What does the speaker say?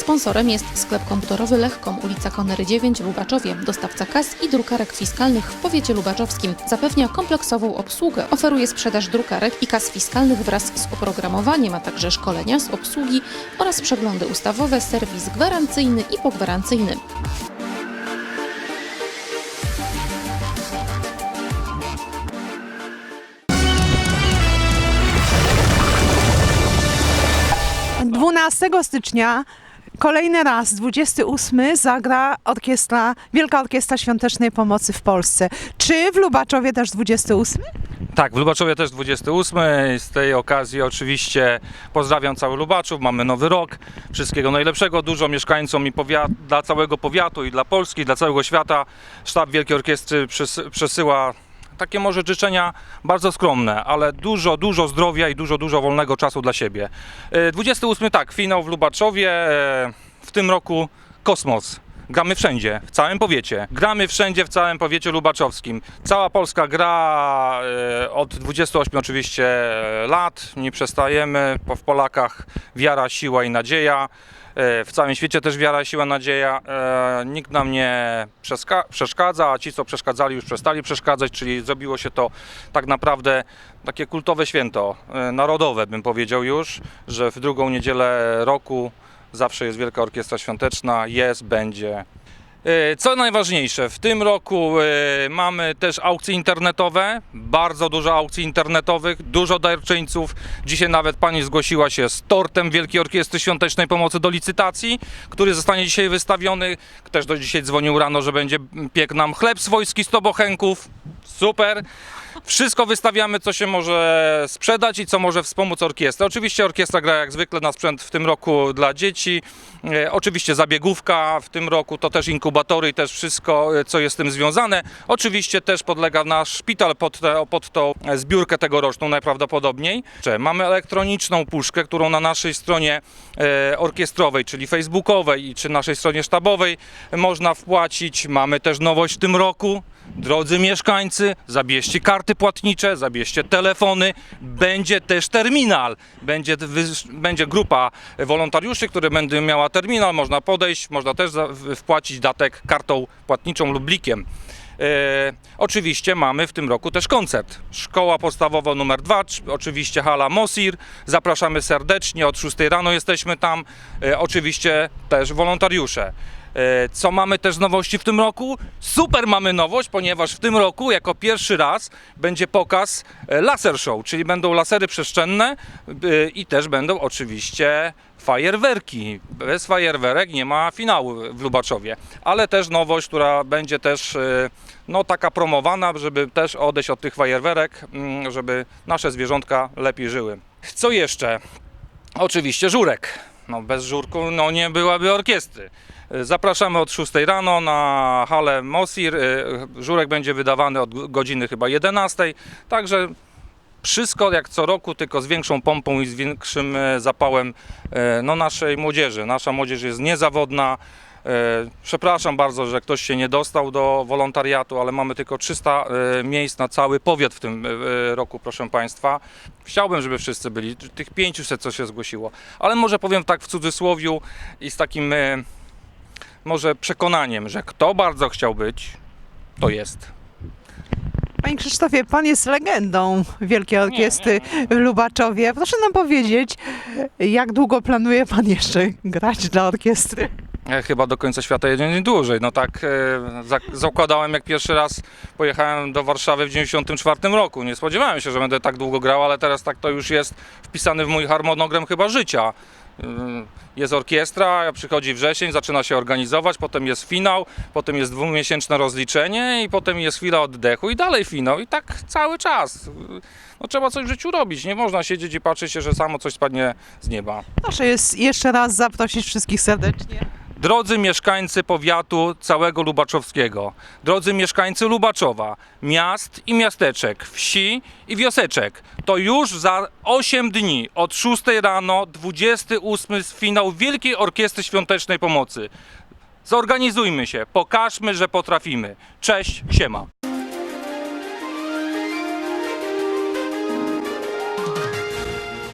Sponsorem jest sklep komputerowy Lechkom, ulica Konery 9 w Lubaczowie, dostawca kas i drukarek fiskalnych w powiecie lubaczowskim. Zapewnia kompleksową obsługę, oferuje sprzedaż drukarek i kas fiskalnych wraz z oprogramowaniem, a także szkolenia z obsługi oraz przeglądy ustawowe, serwis gwarancyjny i pogwarancyjny. Od 12 stycznia kolejny raz, 28, zagra orkiestra, Wielka Orkiestra Świątecznej Pomocy w Polsce. Czy w Lubaczowie też 28? Tak, w Lubaczowie też 28. Z tej okazji oczywiście pozdrawiam cały Lubaczów. Mamy nowy rok. Wszystkiego najlepszego. Dużo mieszkańcom i powiat, dla całego powiatu i dla Polski, dla całego świata. Sztab Wielkiej Orkiestry przes, przesyła takie może życzenia bardzo skromne, ale dużo, dużo zdrowia i dużo, dużo wolnego czasu dla siebie. E, 28 tak, finał w Lubaczowie. E, W tym roku Kosmos. Gramy wszędzie, w całym powiecie. Gramy wszędzie w całym powiecie lubaczowskim. Cała Polska gra e, od 28 oczywiście lat. Nie przestajemy. W Polakach wiara, siła i nadzieja. E, W całym świecie też wiara, siła, nadzieja. E, Nikt nam nie przeszkadza, a ci, co przeszkadzali, już przestali przeszkadzać, czyli zrobiło się to tak naprawdę takie kultowe święto, e, narodowe bym powiedział już, że w drugą niedzielę roku zawsze jest Wielka Orkiestra Świąteczna, jest, będzie. E, Co najważniejsze, w tym roku e, mamy też aukcje internetowe, bardzo dużo aukcji internetowych, dużo darczyńców. Dzisiaj nawet pani zgłosiła się z tortem Wielkiej Orkiestry Świątecznej Pomocy do licytacji, który zostanie dzisiaj wystawiony. Też do dzisiaj dzwonił rano, że będzie piekł nam chleb swojski z tobochenków. Super. Wszystko wystawiamy, co się może sprzedać i co może wspomóc orkiestrę. Oczywiście orkiestra gra jak zwykle na sprzęt w tym roku dla dzieci. E, oczywiście zabiegówka w tym roku, to też inkubatory i też wszystko, e, co jest z tym związane. Oczywiście też podlega nasz szpital pod, te, pod tą zbiórkę tegoroczną najprawdopodobniej. Mamy elektroniczną puszkę, którą na naszej stronie e, orkiestrowej, czyli facebookowej i czy naszej stronie sztabowej można wpłacić. Mamy też nowość w tym roku. Drodzy mieszkańcy, zabierzcie karty płatnicze, zabierzcie telefony, będzie też terminal. Będzie, będzie grupa wolontariuszy, które będą miała terminal, można podejść, można też wpłacić datek kartą płatniczą lub blikiem. E, oczywiście mamy w tym roku też koncert. Szkoła podstawowa numer 2, oczywiście hala Mosir. Zapraszamy serdecznie, od 6 rano jesteśmy tam. E, oczywiście też wolontariusze. E, Co mamy też nowości w tym roku? Super mamy nowość, ponieważ w tym roku jako pierwszy raz będzie pokaz e, laser show, czyli będą lasery przestrzenne e, i też będą oczywiście fajerwerki. Bez fajerwerek nie ma finału w Lubaczowie, ale też nowość, która będzie też no, taka promowana, żeby też odejść od tych fajerwerek, mm, żeby nasze zwierzątka lepiej żyły. Co jeszcze? Oczywiście żurek. No, bez żurku no, nie byłaby orkiestry. Zapraszamy od 6 rano na halę Mosir. E, Żurek będzie wydawany od godziny chyba 11. Także wszystko jak co roku, tylko z większą pompą i z większym e, zapałem e, no, naszej młodzieży. Nasza młodzież jest niezawodna. E, Przepraszam bardzo, że ktoś się nie dostał do wolontariatu, ale mamy tylko 300 e, miejsc na cały powiat w tym e, roku, proszę Państwa. Chciałbym, żeby wszyscy byli, tych 500, co się zgłosiło. Ale może powiem tak w cudzysłowiu i z takim może przekonaniem, że kto bardzo chciał być, to jest. Panie Krzysztofie, pan jest legendą Wielkiej Orkiestry w Lubaczowie. Proszę nam powiedzieć, jak długo planuje pan jeszcze grać dla orkiestry? E, Chyba do końca świata jeden dłużej. No tak e, zak- zakładałem, jak pierwszy raz pojechałem do Warszawy w 94 roku. Nie spodziewałem się, że będę tak długo grał, ale teraz tak to już jest wpisany w mój harmonogram chyba życia. Y, Jest orkiestra, przychodzi wrzesień, zaczyna się organizować, potem jest finał, potem jest dwumiesięczne rozliczenie i potem jest chwila oddechu i dalej finał i tak cały czas. No, trzeba coś w życiu robić, nie można siedzieć i patrzeć się, że samo coś spadnie z nieba. Proszę jest jeszcze raz zaprosić wszystkich serdecznie. Drodzy mieszkańcy powiatu całego Lubaczowskiego, drodzy mieszkańcy Lubaczowa, miast i miasteczek, wsi i wioseczek, to już za 8 dni od 6 rano 28 finał Wielkiej Orkiestry Świątecznej Pomocy. Zorganizujmy się, pokażmy, że potrafimy. Cześć, siema.